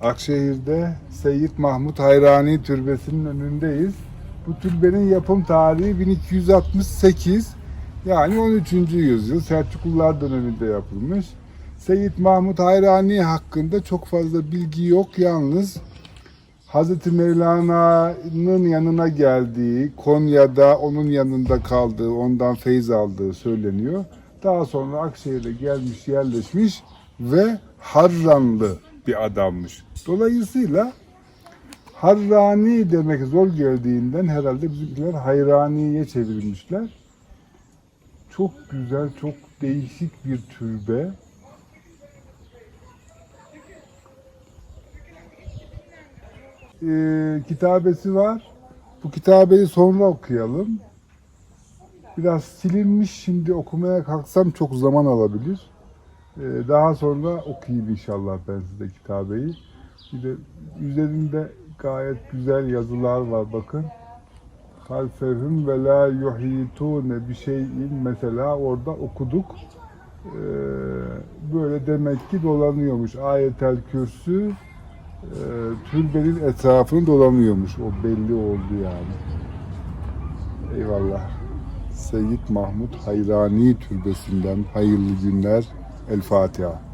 Akşehir'de Seyyid Mahmut Hayrani Türbesi'nin önündeyiz. Bu türbenin yapım tarihi 1268 yani 13. yüzyıl Selçuklular döneminde yapılmış. Seyyid Mahmut Hayrani hakkında çok fazla bilgi yok yalnız Hazreti Mevlana'nın yanına geldiği, Konya'da onun yanında kaldığı, ondan feyz aldığı söyleniyor. Daha sonra Akşehir'e gelmiş, yerleşmiş ve Harranlı bir adammış. Dolayısıyla Harrani demek zor geldiğinden herhalde bizimkiler Hayrani'ye çevirmişler. Çok güzel, çok değişik bir türbe. Ee, kitabesi var. Bu kitabeyi sonra okuyalım. Biraz silinmiş şimdi okumaya kalksam çok zaman alabilir. Ee, daha sonra okuyayım inşallah ben size kitabeyi. Bir de üzerinde gayet güzel yazılar var bakın. Halfehum ve la yuhitune bir şeyin mesela orada okuduk. Ee, böyle demek ki dolanıyormuş. Ayetel kürsü e, türbenin etrafını dolanıyormuş. O belli oldu yani. Eyvallah. Seyyid Mahmut Hayrani Türbesi'nden hayırlı günler. El Fatiha.